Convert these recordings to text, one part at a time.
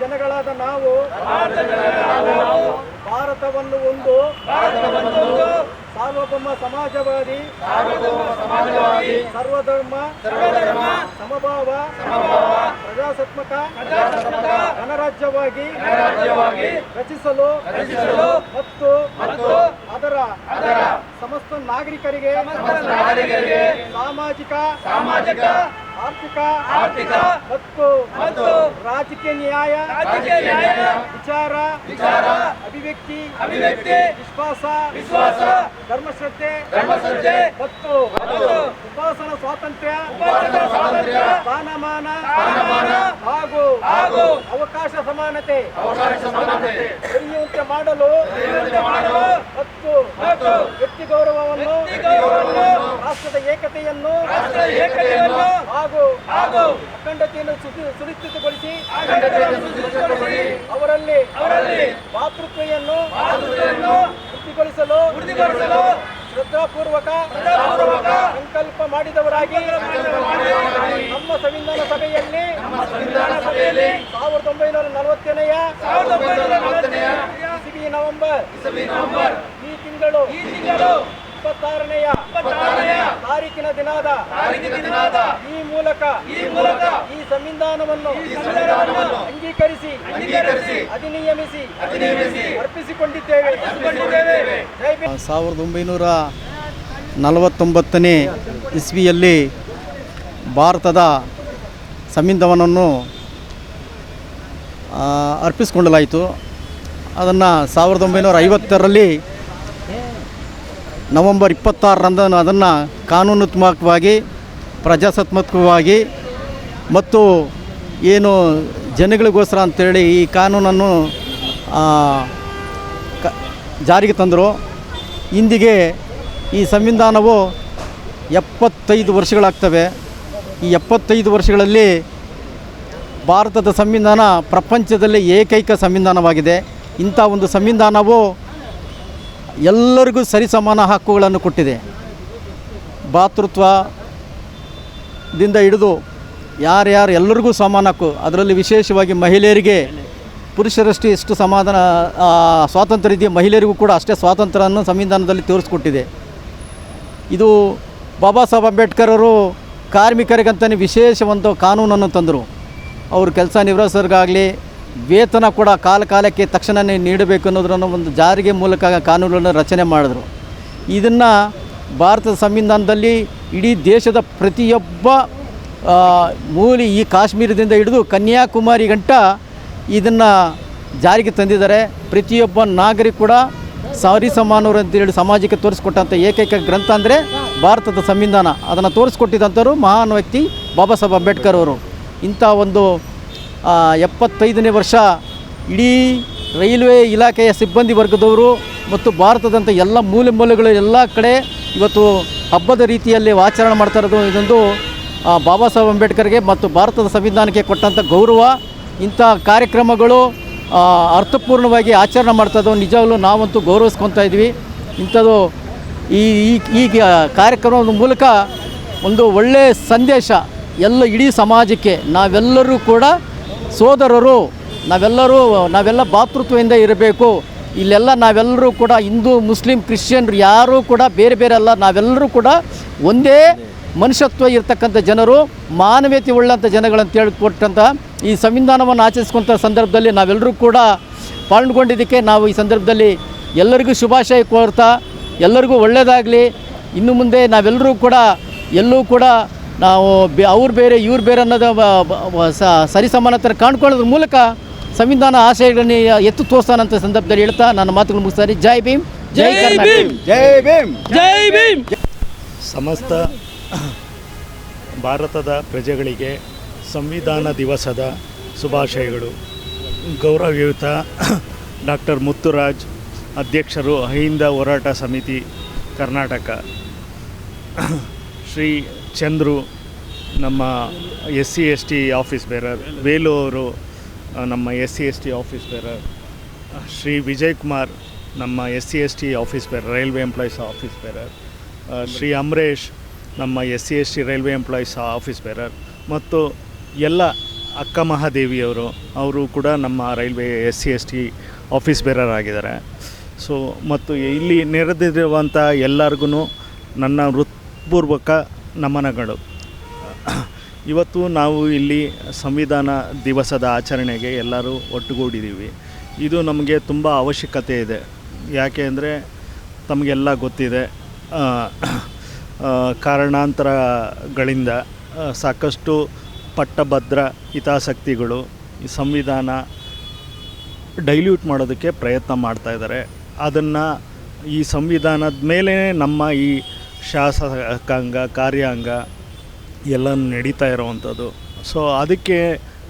ಜನಗಳಾದ ನಾವು, ಭಾರತವನ್ನು ಒಂದು ಸಾರ್ವಭೌಮ ಸಮಾಜವಾದಿ, ಸರ್ವಧರ್ಮ, ಸಮಭಾವ, ಪ್ರಜಾಸತ್ಮಕ, ಗಣರಾಜ್ಯವಾಗಿ ರಚಿಸಲು ಮತ್ತು ಅದರ ಸಮಸ್ತ ನಾಗರಿಕರಿಗೆ, ಸಾಮಾಜಿಕ ಸಾಮಾಜಿಕ ಆರ್ಥಿಕ ಆರ್ಥಿಕ ಮತ್ತು ಮತ್ತು ರಾಜಕೀಯ ನ್ಯಾಯ ನ್ಯಾಯ ವಿಚಾರ ವಿಚಾರ ಅಭಿವ್ಯಕ್ತಿ ಅಭಿವ್ಯಕ್ತಿ ವಿಶ್ವಾಸ ವಿಶ್ವಾಸ ಧರ್ಮಶ್ರದ್ಧೆ ಧರ್ಮಶ್ರದ್ಧೆ ಮತ್ತು ಉಪಾಸನ ಸ್ವಾತಂತ್ರ್ಯ ಉಪಾಸನ ಸ್ವಾತಂತ್ರ್ಯ ಸ್ಥಾನಮಾನ ಸ್ಥಾನಮಾನ ಹಾಗೂ ಹಾಗೂ ಅವಕಾಶ ಸಮಾನತೆ. ಅವಕಾಶ ಸಮಾನತೆ. ದೊರೆಯುವಂತೆ ಮಾಡಲು ಮಾಡಲು ಮತ್ತು ಮತ್ತು ವ್ಯಕ್ತಿ ಗೌರವವನ್ನು ರಾಷ್ಟ್ರದ ಏಕತೆಯನ್ನು ರಾಷ್ಟ್ರದ ಏಕತೆಯನ್ನು ಹಾಗೂ ಹಾಗೂ ಅಖಂಡತೆಯನ್ನು ಸುನಿಶ್ಚಿತಗೊಳಿಸಿ ಅವರಲ್ಲಿ ಅವರಲ್ಲಿ ಮಾತೃತ್ವೆಯನ್ನು ವೃದ್ಧಿಗೊಳಿಸಲು ವೃದ್ಧಿಗೊಳಿಸಲು ಶ್ರದ್ಧಾಪೂರ್ವಕ ಸಂಕಲ್ಪ ಮಾಡಿದವರಾಗಿ ನಮ್ಮ ಸಂವಿಧಾನ ಸಭೆಯಲ್ಲಿ ಸಾವಿರದ ಒಂಬೈನೂರ ನಲವತ್ತನೆಯ ನವೆಂಬರ್ ಈ ತಿಂಗಳು ಈ ತಿಂಗಳು ಇಪ್ಪತ್ತಾರನೆಯ ಇಪ್ಪತ್ತಾರನೆಯ ತಾರೀಕಿನ ದಿನಾದ ತಾರೀಕಿನ ದಿನಾದ ಈ ಮೂಲಕ ಈ ಮೂಲಕ ಈ ಸಂವಿಧಾನವನ್ನು ಅಂಗೀಕರಿಸಿ ಅಂಗೀಕರಿಸಿ ಅಧಿನಿಯಮಿಸಿ ಅಧಿನಿಯಮಿಸಿ ಅರ್ಪಿಸಿಕೊಂಡಿದ್ದೇವೆ. ಸಾವಿರದ ಒಂಬೈನೂರ ನಲವತ್ತೊಂಬತ್ತನೇ ಇಸ್ವಿಯಲ್ಲಿ ಭಾರತದ ಸಂವಿಧಾನವನ್ನು ಅರ್ಪಿಸಿಕೊಳ್ಳಲಾಯಿತು. ಅದನ್ನು ಸಾವಿರದ ಒಂಬೈನೂರ ಐವತ್ತರಲ್ಲಿ ನವೆಂಬರ್ ಇಪ್ಪತ್ತಾರರಂದು ಅದನ್ನು ಕಾನೂನುತ್ಮಕವಾಗಿ, ಪ್ರಜಾಸತ್ಮಕವಾಗಿ ಮತ್ತು ಏನು ಜನಗಳಿಗೋಸ್ಕರ ಅಂತೇಳಿ ಈ ಕಾನೂನನ್ನು ಕ, ಜಾರಿಗೆ ತಂದರು. ಇಂದಿಗೆ ಈ ಸಂವಿಧಾನವು ಎಪ್ಪತ್ತೈದು ವರ್ಷಗಳಾಗ್ತವೆ. ಈ ಎಪ್ಪತ್ತೈದು ವರ್ಷಗಳಲ್ಲಿ ಭಾರತದ ಸಂವಿಧಾನ ಪ್ರಪಂಚದಲ್ಲಿ ಏಕೈಕ ಸಂವಿಧಾನವಾಗಿದೆ. ಇಂಥ ಒಂದು ಸಂವಿಧಾನವು ಎಲ್ಲರಿಗೂ ಸರಿಸಮಾನ ಹಕ್ಕುಗಳನ್ನು ಕೊಟ್ಟಿದೆ. ಭಾತೃತ್ವದಿಂದ ಹಿಡಿದು ಯಾರ್ಯಾರು ಎಲ್ಲರಿಗೂ ಸಮಾನ ಹಕ್ಕು, ಅದರಲ್ಲಿ ವಿಶೇಷವಾಗಿ ಮಹಿಳೆಯರಿಗೆ ಪುರುಷರಷ್ಟು ಎಷ್ಟು ಸಮಾಧಾನ ಸ್ವಾತಂತ್ರ್ಯ ಇದೆಯೋ ಮಹಿಳೆಯರಿಗೂ ಕೂಡ ಅಷ್ಟೇ ಸ್ವಾತಂತ್ರ್ಯವನ್ನು ಸಂವಿಧಾನದಲ್ಲಿ ತೋರಿಸ್ಕೊಟ್ಟಿದೆ. ಇದು ಬಾಬಾ ಸಾಹೇಬ್ ಅಂಬೇಡ್ಕರ್ ಅವರು ಕಾರ್ಮಿಕರಿಗಂತಲೇ ವಿಶೇಷ ಒಂದು ಕಾನೂನನ್ನು ತಂದರು. ಅವರು ಕೆಲಸ ನಿರ್ವಹಿಸೋರಿಗಾಗಲಿ ವೇತನ ಕೂಡ ಕಾಲ ಕಾಲಕ್ಕೆ ತಕ್ಷಣವೇ ನೀಡಬೇಕು ಅನ್ನೋದನ್ನು ಒಂದು ಜಾರಿಗೆ ಮೂಲಕ ಕಾನೂನುಗಳನ್ನು ರಚನೆ ಮಾಡಿದ್ರು. ಇದನ್ನು ಭಾರತದ ಸಂವಿಧಾನದಲ್ಲಿ ಇಡೀ ದೇಶದ ಪ್ರತಿಯೊಬ್ಬ ಮೂಲಿ ಈ ಕಾಶ್ಮೀರದಿಂದ ಹಿಡಿದು ಕನ್ಯಾಕುಮಾರಿ ಗಂಟ ಇದನ್ನು ಜಾರಿಗೆ ತಂದಿದ್ದಾರೆ. ಪ್ರತಿಯೊಬ್ಬ ನಾಗರಿಕ ಕೂಡ ಸರಿ ಸಮಾನರು ಅಂತೇಳಿ ಸಮಾಜಕ್ಕೆ ತೋರಿಸ್ಕೊಟ್ಟಂಥ ಏಕೈಕ ಗ್ರಂಥ ಅಂದರೆ ಭಾರತದ ಸಂವಿಧಾನ. ಅದನ್ನು ತೋರಿಸ್ಕೊಟ್ಟಿದ್ದಂಥವ್ರು ಮಹಾನ್ ವ್ಯಕ್ತಿ ಬಾಬಾ ಸಾಹೇಬ್ ಅಂಬೇಡ್ಕರ್ ಅವರು. ಇಂಥ ಒಂದು ಎಪ್ಪತ್ತೈದನೇ ವರ್ಷ ಇಡೀ ರೈಲ್ವೆ ಇಲಾಖೆಯ ಸಿಬ್ಬಂದಿ ವರ್ಗದವರು ಮತ್ತು ಭಾರತದಂಥ ಎಲ್ಲ ಮೂಲೆ ಮೂಲೆಗಳು ಎಲ್ಲ ಕಡೆ ಇವತ್ತು ಹಬ್ಬದ ರೀತಿಯಲ್ಲಿ ಆಚರಣೆ ಮಾಡ್ತಾ ಇರೋದು ಇದೊಂದು ಬಾಬಾ ಸಾಹೇಬ್ ಅಂಬೇಡ್ಕರ್ಗೆ ಮತ್ತು ಭಾರತದ ಸಂವಿಧಾನಕ್ಕೆ ಕೊಟ್ಟಂಥ ಗೌರವ. ಇಂಥ ಕಾರ್ಯಕ್ರಮಗಳು ಅರ್ಥಪೂರ್ಣವಾಗಿ ಆಚರಣೆ ಮಾಡ್ತಾ ಇದ್ದವು. ನಿಜವಾಗ್ಲೂ ನಾವಂತೂ ಗೌರವಿಸ್ಕೊತಾ ಇದ್ವಿ. ಇಂಥದ್ದು ಈ ಈ ಕಾರ್ಯಕ್ರಮದ ಮೂಲಕ ಒಂದು ಒಳ್ಳೆಯ ಸಂದೇಶ ಎಲ್ಲ ಇಡೀ ಸಮಾಜಕ್ಕೆ, ನಾವೆಲ್ಲರೂ ಕೂಡ ಸೋದರರು, ನಾವೆಲ್ಲರೂ, ನಾವೆಲ್ಲ ಭಾತೃತ್ವದಿಂದ ಇರಬೇಕು. ಇಲ್ಲೆಲ್ಲ ನಾವೆಲ್ಲರೂ ಕೂಡ ಹಿಂದೂ, ಮುಸ್ಲಿಂ ಕ್ರಿಶ್ಚಿಯನ್ರು ಯಾರೂ ಕೂಡ ಬೇರೆ ಬೇರೆ ಅಲ್ಲ, ನಾವೆಲ್ಲರೂ ಕೂಡ ಒಂದೇ ಮನುಷ್ಯತ್ವ ಇರತಕ್ಕಂಥ ಜನರು, ಮಾನವೀಯತೆ ಉಳ್ಳಂಥ ಜನಗಳಂತ ಹೇಳಿಕೊಟ್ಟಂಥ ಈ ಸಂವಿಧಾನವನ್ನು ಆಚರಿಸ್ಕೊಂಥ ಸಂದರ್ಭದಲ್ಲಿ ನಾವೆಲ್ಲರೂ ಕೂಡ ಪಾಲ್ಗೊಂಡಿದ್ದಕ್ಕೆ ನಾವು ಈ ಸಂದರ್ಭದಲ್ಲಿ ಎಲ್ಲರಿಗೂ ಶುಭಾಶಯ ಕೋರ್ತಾ, ಎಲ್ಲರಿಗೂ ಒಳ್ಳೆಯದಾಗಲಿ ಇನ್ನು ಮುಂದೆ ನಾವೆಲ್ಲರೂ ಕೂಡ, ಎಲ್ಲೂ ಕೂಡ ನಾವು ಬೆ ಅವ್ರು ಬೇರೆ ಇವ್ರು ಬೇರೆ ಅನ್ನೋದು ಸರಿಸಮಾನತರ ಕಾಣ್ಕೊಳ್ಳೋದ್ರ ಮೂಲಕ ಸಂವಿಧಾನ ಆಶಯಗಳನ್ನು ಎತ್ತು ತೋರಿಸ್ತಾನಂತ ಸಂದರ್ಭದಲ್ಲಿ ಹೇಳ್ತಾ ನನ್ನ ಮಾತುಗಳು ಮುಗಿಸ್ತಾರೆ. ಜೈ ಭೀಮ್ ಜೈ ಭೀಮ್ ಜೈ ಭೀಮ್. ಜೈ ಭೀಮ್. ಸಮಸ್ತ ಭಾರತದ ಪ್ರಜೆಗಳಿಗೆ ಸಂವಿಧಾನ ದಿವಸದ ಶುಭಾಶಯಗಳು. ಗೌರವಯುತ ಡಾಕ್ಟರ್ ಮುತ್ತುರಾಜ್ ಅಧ್ಯಕ್ಷರು ಅಹಿಂದ ಹೋರಾಟ ಸಮಿತಿ ಕರ್ನಾಟಕ. ಶ್ರೀ ಚಂದ್ರು, ನಮ್ಮ S C S T office bearer Velu ಅವರು ನಮ್ಮ S C S T office bearer Shri Vijay Kumar ನಮ್ಮ S C S T office bearer, railway employees office bearer Shri Amaresh, ನಮ್ಮ S C S T railway employees office bearer, ಮತ್ತು ಎಲ್ಲ ಅಕ್ಕ ಮಹಾದೇವಿಯವರು, ಅವರು ಕೂಡ ನಮ್ಮ railway S C S T office bearer ಆಗಿದ್ದಾರೆ. ಸೊ, ಮತ್ತು ಇಲ್ಲಿ ನೆರೆದಿರುವಂಥ ಎಲ್ಲರಿಗೂ ನನ್ನ ಹೃತ್ಪೂರ್ವಕ ನಮನಗಳು. ಇವತ್ತು ನಾವು ಇಲ್ಲಿ ಸಂವಿಧಾನ ದಿವಸದ ಆಚರಣೆಗೆ ಎಲ್ಲರೂ ಒಟ್ಟುಗೂಡಿದ್ದೀವಿ. ಇದು ನಮಗೆ ತುಂಬ ಅವಶ್ಯಕತೆ ಇದೆ. ಯಾಕೆ ಅಂದರೆ ತಮಗೆಲ್ಲ ಗೊತ್ತಿದೆ ಕಾರಣಾಂತರಗಳಿಂದ ಸಾಕಷ್ಟು ಪಟ್ಟಭದ್ರ ಹಿತಾಸಕ್ತಿಗಳು ಈ ಸಂವಿಧಾನ ಡೈಲ್ಯೂಟ್ ಮಾಡೋದಕ್ಕೆ ಪ್ರಯತ್ನ ಮಾಡ್ತಾಯಿದ್ದಾರೆ ಅದನ್ನು ಈ ಸಂವಿಧಾನದ ಮೇಲೆ ನಮ್ಮ ಈ ಶಾಸಕಾಂಗ, ಕಾರ್ಯಾಂಗ ಎಲ್ಲ ನಡೀತಾ ಇರುವಂಥದ್ದು. ಸೊ ಅದಕ್ಕೆ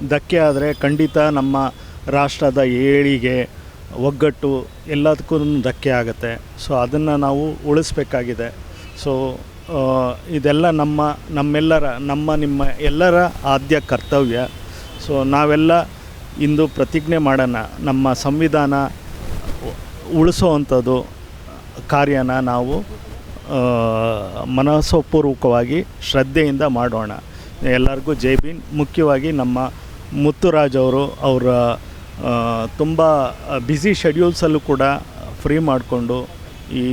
ಧಕ್ಕೆ ಆದರೆ ಖಂಡಿತ ನಮ್ಮ ರಾಷ್ಟ್ರದ ಏಳಿಗೆ ಒಗ್ಗಟ್ಟು ಎಲ್ಲದಕ್ಕೂ ಧಕ್ಕೆ ಆಗುತ್ತೆ. ಸೊ ಅದನ್ನು ನಾವು ಉಳಿಸ್ಬೇಕಾಗಿದೆ. ಸೊ ಇದೆಲ್ಲ ನಮ್ಮ, ನಮ್ಮೆಲ್ಲರ, ನಮ್ಮ, ನಿಮ್ಮ ಎಲ್ಲರ ಆದ್ಯ ಕರ್ತವ್ಯ. ಸೊ ನಾವೆಲ್ಲ ಇಂದು ಪ್ರತಿಜ್ಞೆ ಮಾಡೋಣ. ನಮ್ಮ ಸಂವಿಧಾನ ಉಳಿಸೋವಂಥದ್ದು ಕಾರ್ಯನ ನಾವು ಮನಸ್ಸಪೂರ್ವಕವಾಗಿ ಶ್ರದ್ಧೆಯಿಂದ ಮಾಡೋಣ. ಎಲ್ಲರಿಗೂ ಜೈ ಭೀಮ್. ಮುಖ್ಯವಾಗಿ ನಮ್ಮ ಮುತ್ತುರಾಜ್ ಅವರು ಅವರ ತುಂಬ ಬ್ಯುಸಿ ಶೆಡ್ಯೂಲ್ಸಲ್ಲೂ ಕೂಡ ಫ್ರೀ ಮಾಡಿಕೊಂಡು ಈ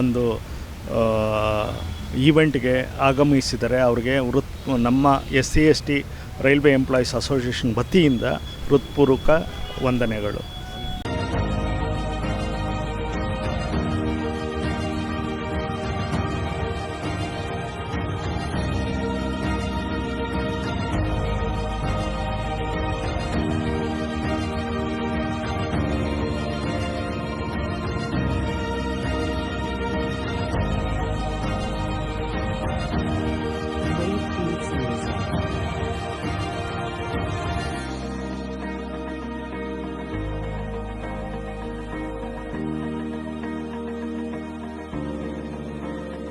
ಒಂದು ಈವೆಂಟ್ಗೆ ಆಗಮಿಸಿದರೆ ಅವ್ರಿಗೆ ವೃತ್, ನಮ್ಮ S C S T railway employees association ವತಿಯಿಂದ ಹೃತ್ಪೂರ್ವಕ ವಂದನೆಗಳು.